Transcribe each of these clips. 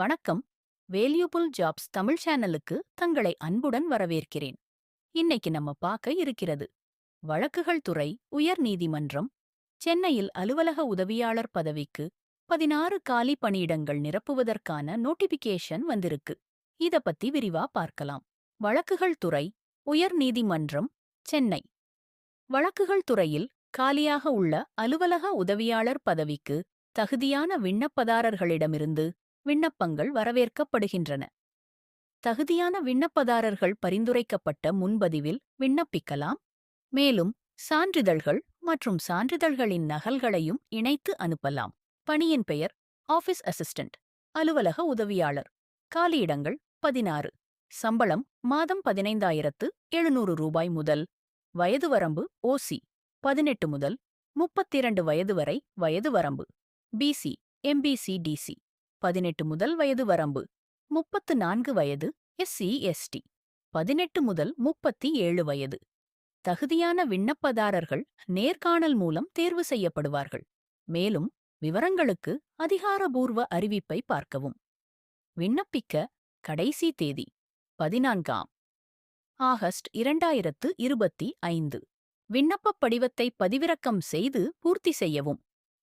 வணக்கம். Valuable jobs Tamil சேனலுக்கு தங்களை அன்புடன் வரவேற்கிறேன். இன்னைக்கு நம்ம பார்க்க இருக்கிறது வழக்குகள் துறை உயர் நீதிமன்றம் சென்னையில் அலுவலக உதவியாளர் பதவிக்கு பதினாறு காலி பணியிடங்கள் நிரப்புவதற்கான நோட்டிபிகேஷன் வந்திருக்கு. இத பத்தி விரிவா பார்க்கலாம். வழக்குகள் துறை உயர் நீதிமன்றம் சென்னை. வழக்குகள் துறையில் காலியாக உள்ள அலுவலக உதவியாளர் பதவிக்கு தகுதியான விண்ணப்பதாரர்களிடமிருந்து விண்ணப்பங்கள் வரவேற்கப்படுகின்றன. தகுதியான விண்ணப்பதாரர்கள் பரிந்துரைக்கப்பட்ட முன்பதிவில் விண்ணப்பிக்கலாம். மேலும் சான்றிதழ்கள் மற்றும் சான்றிதழ்களின் நகல்களையும் இணைத்து அனுப்பலாம். பணியின் பெயர் ஆபீஸ் அசிஸ்டன்ட் அலுவலக உதவியாளர். காலியிடங்கள் பதினாறு. சம்பளம் மாதம் பதினைந்தாயிரத்து எழுநூறு ரூபாய் முதல் வயது வரம்பு ஓசி பதினெட்டு முதல் முப்பத்திரண்டு வயது வரை வயது வரம்பு. பிசி எம்பிசி டிசி பதினெட்டு முதல் வயது வரம்பு. முப்பத்து நான்கு வயது எஸ்சி எஸ்டி பதினெட்டு முதல் முப்பத்தி ஏழு வயது. தகுதியான விண்ணப்பதாரர்கள் நேர்காணல் மூலம் தேர்வு செய்யப்படுவார்கள். மேலும் விவரங்களுக்கு அதிகாரபூர்வ அறிவிப்பை பார்க்கவும். விண்ணப்பிக்க கடைசி தேதி பதினான்காம் ஆகஸ்ட் இரண்டாயிரத்து இருபத்தி ஐந்து. விண்ணப்பப் படிவத்தை பதிவிறக்கம் செய்து பூர்த்தி செய்யவும்.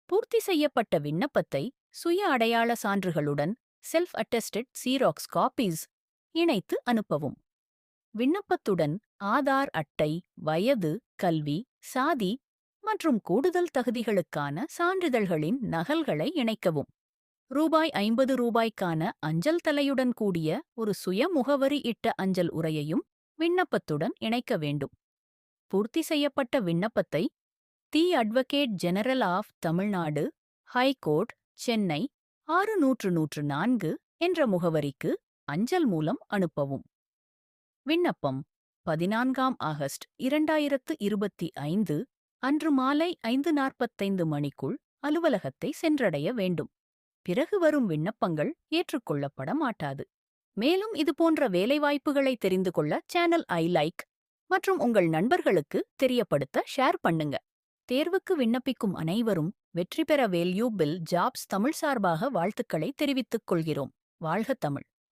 பூர்த்தி செய்யப்பட்ட விண்ணப்பத்தை சுய அடையாள சான்றுகளுடன் செல்ஃப் அட்டஸ்டட் சீராக்ஸ் காப்பீஸ் இணைத்து அனுப்பவும். விண்ணப்பத்துடன் ஆதார் அட்டை வயது கல்வி சாதி மற்றும் கூடுதல் தகுதிகளுக்கான சான்றிதழ்களின் நகல்களை இணைக்கவும். ரூபாய் ஐம்பது ரூபாய்க்கான அஞ்சல் தலையுடன் கூடிய ஒரு சுய முகவரி இட்ட அஞ்சல் உரையையும் விண்ணப்பத்துடன் இணைக்க வேண்டும். பூர்த்தி செய்யப்பட்ட விண்ணப்பத்தை the advocate general of Tamil Nadu high court Chennai ஆறு நூற்று நூற்று நான்கு என்ற முகவரிக்கு அஞ்சல் மூலம் அனுப்பவும். விண்ணப்பம் பதினான்காம் ஆகஸ்ட் இரண்டாயிரத்து இருபத்தி ஐந்து அன்று மாலை ஐந்து நாற்பத்தைந்து மணிக்குள் அலுவலகத்தை சென்றடைய வேண்டும். பிறகு வரும் விண்ணப்பங்கள் ஏற்றுக்கொள்ளப்பட மாட்டாது. மேலும் இதுபோன்ற வேலைவாய்ப்புகளை தெரிந்து கொள்ள சேனல் ஐ லைக் மற்றும் உங்கள் நண்பர்களுக்கு தெரியப்படுத்த ஷேர் பண்ணுங்க. தேர்வுக்கு விண்ணப்பிக்கும் அனைவரும் வெற்றி பெற வேல்யூ பில் ஜாப்ஸ் தமிழ் சார்பாக வாழ்த்துக்களை தெரிவித்துக் கொள்கிறோம். வாழ்க தமிழ்.